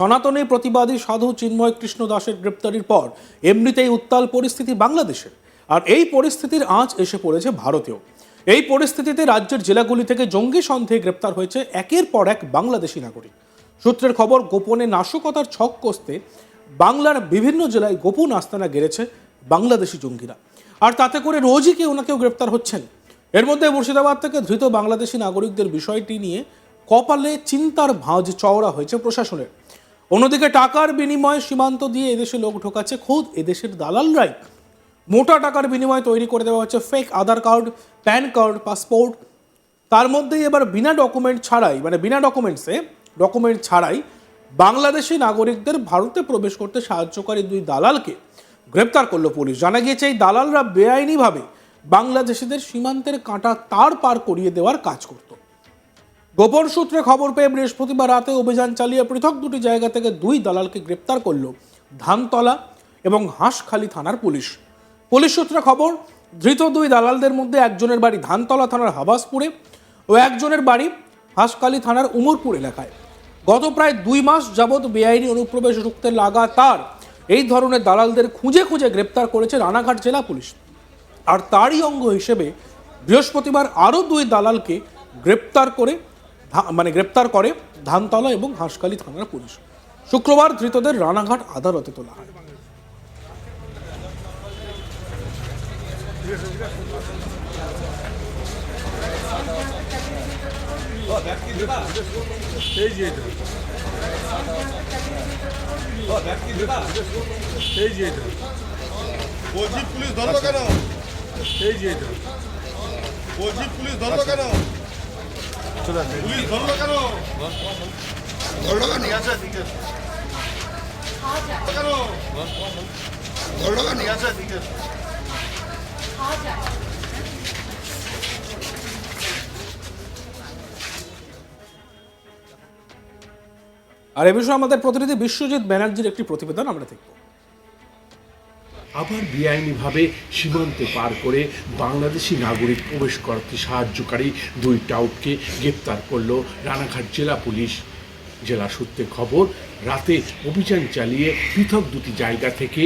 সনাতনী প্রতিবাদী সাধু চিন্ময় কৃষ্ণ দাসের গ্রেপ্তারির পর এমনিতেই উত্তাল পরিস্থিতি বাংলাদেশে। আর এই পরিস্থিতির আঁচ এসে পড়েছে ভারতেও। এই পরিস্থিতিতে রাজ্যের জেলাগুলি থেকে জঙ্গি সন্দেহে গ্রেপ্তার হয়েছে একের পর এক বাংলাদেশি নাগরিক। সূত্রের খবর, গোপনে নাশকতার ছক কষতে বাংলার বিভিন্ন জেলায় গোপন আস্তানা গেড়েছে বাংলাদেশি জঙ্গিরা। আর তাতে করে রোজই কেউ না কেউ গ্রেপ্তার হচ্ছেন। এর মধ্যে মুর্শিদাবাদ থেকে ধৃত বাংলাদেশি নাগরিকদের বিষয়টি নিয়ে কপালে চিন্তার ভাঁজ, চওড়া হয়েছে প্রশাসনের। অন্যদিকে টাকার বিনিময়ে সীমান্ত দিয়ে এদেশে লোক ঢোকাচ্ছে খোদ এদেশের দালালরাই। মোটা টাকার বিনিময়ে তৈরি করে দেওয়া হচ্ছে fake Aadhaar card, PAN card, passport. তার মধ্যেই এবার বিনা ডকুমেন্ট ছাড়াই মানে বিনা ডকুমেন্টসে ডকুমেন্ট ছাড়াই বাংলাদেশি নাগরিকদের ভারতে প্রবেশ করতে সাহায্যকারী দুই দালালকে গ্রেপ্তার করল পুলিশ। জানা গিয়েছে, এই দালালরা বেআইনিভাবে বাংলাদেশিদের সীমান্তের কাঁটা তার পার করিয়ে দেওয়ার কাজ করত। গোপন সূত্রে খবর পেয়ে বৃহস্পতিবার রাতে অভিযান চালিয়ে পৃথক দুটি জায়গা থেকে দুই দালালকে গ্রেপ্তার করল ধানতলা এবং হাঁসখালী থানার পুলিশ। পুলিশ সূত্রে খবর, ধৃত দুই দালালদের মধ্যে একজনের বাড়ি ধানতলা থানার হাবাসপুরে ও একজনের বাড়ি হাঁসখালী থানার উমরপুর এলাকায়। গত প্রায় দুই মাস যাবৎ বেআইনি অনুপ্রবেশ রুখতে লাগাতার এই ধরনের দালালদের খুঁজে খুঁজে গ্রেপ্তার করেছে রানাঘাট জেলা পুলিশ। আর তারই অঙ্গ হিসেবে বৃহস্পতিবার আরও দুই দালালকে গ্রেপ্তার করে মানে গ্রেপ্তার করে ধানতলা এবং হাঁসখালী থানার পুলিশ। শুক্রবার ধৃতদের রানাঘাট আদালতে তোলা হয়। পুলিশ ধরলো কেন? এই যে এটা। বলছি পুলিশ ধরলো কেন? আর এ বিষয়ে আমাদের প্রতিনিধি বিশ্বজিৎ ব্যানার্জির একটি প্রতিবেদন আমরা দেখব। আবার বেআইনিভাবে সীমান্তে পার করে বাংলাদেশি নাগরিক প্রবেশ করতে সাহায্যকারী দুই টাউটকে গ্রেপ্তার করল রানাঘাট জেলা পুলিশ। জেলা সূত্রে খবর, রাতে অভিযান চালিয়ে পৃথক দুটি জায়গা থেকে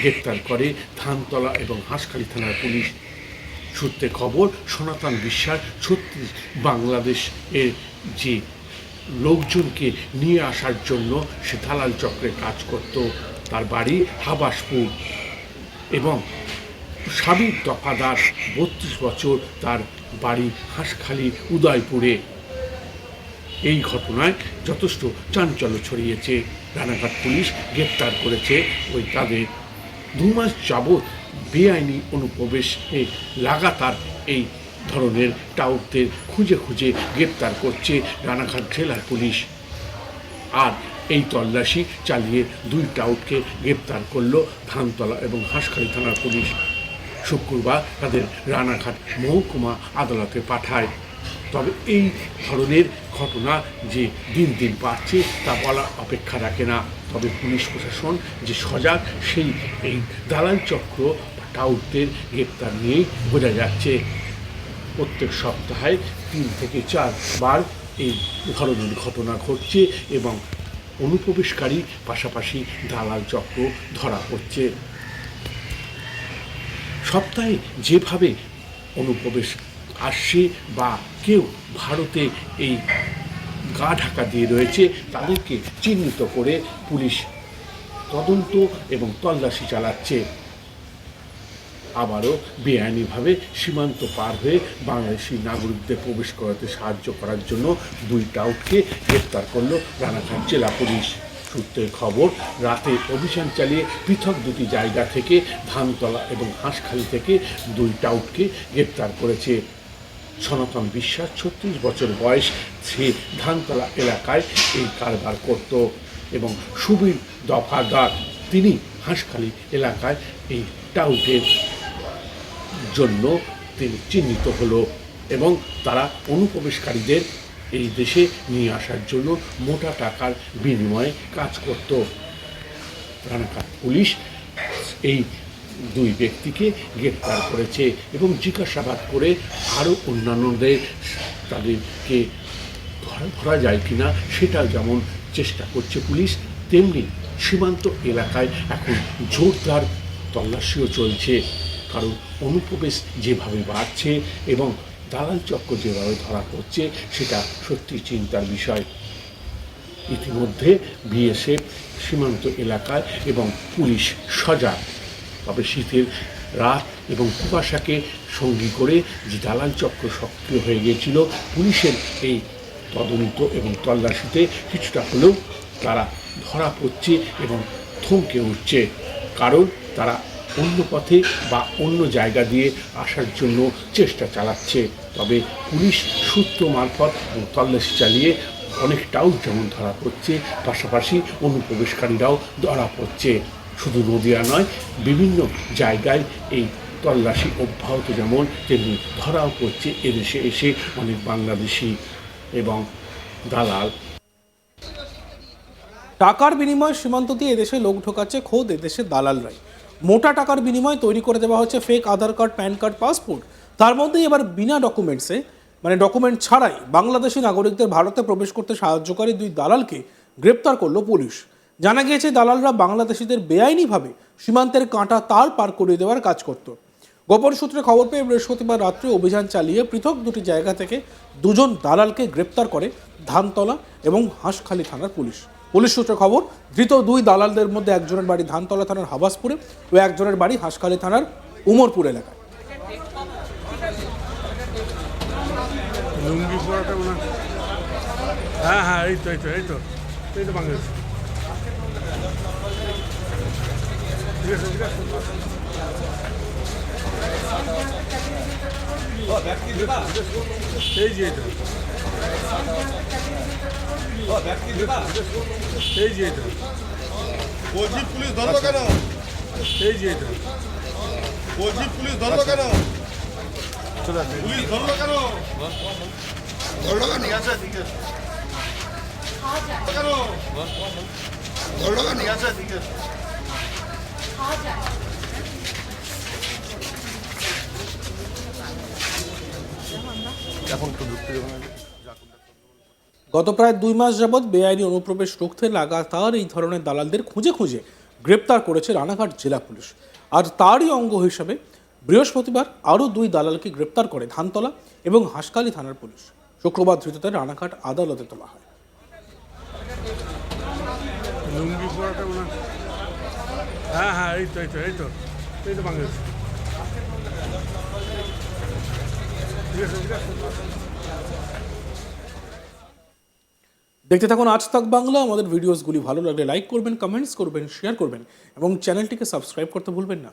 গ্রেপ্তার করে ধানতলা এবং হাঁসখালী থানার পুলিশ। সূত্রে খবর, সনাতন বিশ্বাস ছত্রিশ বাংলাদেশ এর যে লোকজনকে নিয়ে আসার জন্য সে দালাল চক্রে কাজ করত। তার বাড়ি হাবাসপুর। এবং স্বামীর দফাদার বত্রিশ বছর তার বাড়ি হাঁসখালি, উদয়পুরে। এই ঘটনায় যথেষ্ট চাঞ্চল্য ছড়িয়েছে। রানাঘাট পুলিশ গ্রেপ্তার করেছে ওই তাদের। দু মাস যাবৎ বেআইনি অনুপ্রবেশে লাগাতার এই ধরনের টাউটদের খুঁজে খুঁজে গ্রেপ্তার করছে রানাঘাট জেলার পুলিশ। আর এই তল্লাশি চালিয়ে দুই টাউটকে গ্রেপ্তার করল ধানতলা এবং হাঁসখালী থানার পুলিশ। শুক্রবার তাদের রানাঘাট মহকুমা আদালতে পাঠায়। তবে এই ধরনের ঘটনা যে দিন দিন বাড়ছে, তা বলা অপেক্ষা রাখে না। তবে পুলিশ প্রশাসন যে সজাগ, সেই এই দালাল চক্র টাউটদের গ্রেপ্তার নিয়েই বোঝা যাচ্ছে। প্রত্যেক সপ্তাহে তিন থেকে চারবার এই ধরনের ঘটনা ঘটছে এবং অনুপ্রবেশকারী পাশাপাশি দালাল চক্র ধরা পড়ছে সপ্তাহে যেভাবে অনুপ্রবেশ আসছে বা কেউ ভারতে এই গা ঢাকা দিয়ে রয়েছে, তাদেরকে চিহ্নিত করে পুলিশ তদন্ত এবং তল্লাশি চালাচ্ছে। আবারও বেআইনিভাবে সীমান্ত পার হয়ে বাংলাদেশি নাগরিকদের প্রবেশ করাতে সাহায্য করার জন্য দুই টাউটকে গ্রেপ্তার করল রানাঘাট জেলা পুলিশ। সূত্রের খবর, রাতে অভিযান চালিয়ে পৃথক দুটি জায়গা থেকে ধানতলা এবং হাঁসখালি থেকে দুই টাউটকে গ্রেপ্তার করেছে। সনাতন বিশ্বাস ছত্রিশ বছর বয়স, সে ধানতলা এলাকায় এই কারবার করত এবং সুবীর দফাদার, তিনি হাঁসখালি এলাকায় এই টাউটের জন্য চিহ্নিত হলো এবং তারা অনুপ্রবেশকারীদের এই দেশে নিয়ে আসার জন্য মোটা টাকার বিনিময়ে কাজ করত। রানাঘাট পুলিশ এই দুই ব্যক্তিকে গ্রেপ্তার করেছে এবং জিজ্ঞাসাবাদ করে আরও অন্যান্যদের তাদেরকে ধরা যায় কিনা সেটা যেমন চেষ্টা করছে পুলিশ, তেমনি সীমান্ত এলাকায় এখন জোরদার তল্লাশিও চলছে। কারণ অনুপ্রবেশ যেভাবে বাড়ছে এবং দালাল চক্র যেভাবে ধরা পড়ছে, সেটা সত্যি চিন্তার বিষয়। ইতিমধ্যে বিএসএফ সীমান্ত এলাকায় এবং পুলিশ সজাগ। তবে শীতের রাত এবং কুয়াশাকে সঙ্গী করে যে দালাল চক্র সক্রিয় হয়ে গিয়েছিল, পুলিশের এই তদন্ত এবং তল্লাশিতে কিছুটা হলেও তারা ধরা পড়ছে এবং থমকে উঠছে। কারণ তারা অন্য পথে বা অন্য জায়গা দিয়ে আসার জন্য চেষ্টা চালাচ্ছে। তবে পুলিশ সূত্র মারফত তল্লাশি চালিয়ে অনেকটাও যেমন ধরা পড়ছে, পাশাপাশি অনুপ্রবেশকারীরাও ধরা পড়ছে। শুধু নদিয়া নয়, বিভিন্ন জায়গায় এই তল্লাশি অব্যাহত যেমন তেমনি ধরাও পড়ছে এদেশে এসে অনেক বাংলাদেশি এবং দালাল। টাকার বিনিময়ে সীমান্ত দিয়ে এদেশে লোক ঢোকাচ্ছে খোদ এদেশে দালালরাই। মোটা টাকার বিনিময়ে তৈরি করে দেওয়া হচ্ছে fake Aadhaar card PAN card passport তার মধ্যেই এবার বিনা ডকুমেন্টসে মানে ডকুমেন্ট ছাড়াই বাংলাদেশি নাগরিকদের ভারতে প্রবেশ করতে সাহায্যকারী দুই দালালকে গ্রেপ্তার করল পুলিশ। জানা গিয়েছে, দালালরা বাংলাদেশিদের বেআইনিভাবে সীমান্তের কাঁটা তার পার করিয়ে দেওয়ার কাজ করত। গোপন সূত্রে খবর পেয়ে বৃহস্পতিবার রাত্রে অভিযান চালিয়ে পৃথক দুটি জায়গা থেকে দুজন দালালকে গ্রেপ্তার করে ধানতলা এবং হাঁসখালি থানার পুলিশ। পুলিশ সূত্রে খবর, ধৃত দুই দালালদের মধ্যে একজনের বাড়ি ধানতলা থানার হাবাসপুরে ও একজনের বাড়ি হাঁসখালি থানার উমরপুর এলাকায়। হ্যাঁ। হ্যাঁ এই তো এই তো এই তো এই তো বাংলাদেশ। এই যে এটা। এই যে এটা। বলছি পুলিশ ধরলো কেন? এই যে এটা। বলছি পুলিশ ধরলো কেন? পুলিশ ধরলো কেন? ধরলো কেন? আচ্ছা আছে কেন? ধরলো কেন? আচ্ছা ঠিক আছে গত প্রায় দুই মাস যাবৎ বেআইনি অনুপ্রবেশ রুখতে লাগাতার এই ধরনের দালালদের খুঁজে খুঁজে গ্রেপ্তার করেছে রানাঘাট জেলা পুলিশ। আর তারই অঙ্গ হিসাবে বৃহস্পতিবার আরও দুই দালালকে গ্রেপ্তার করে ধানতলা এবং হাঁসখালি থানার পুলিশ। শুক্রবার ধৃতদের রানাঘাট আদালতে তোলা হয়। হ্যাঁ। হ্যাঁ এই তো এই তো এই তো এই তো দেখতে থাকুন আজ তাক বাংলা। আমাদের ভিডিওসগুলি ভালো লাগলে লাইক করবেন কমেন্টস করবেন শেয়ার করবেন এবং চ্যানেলটিকে সাবস্ক্রাইব করতে ভুলবেন না।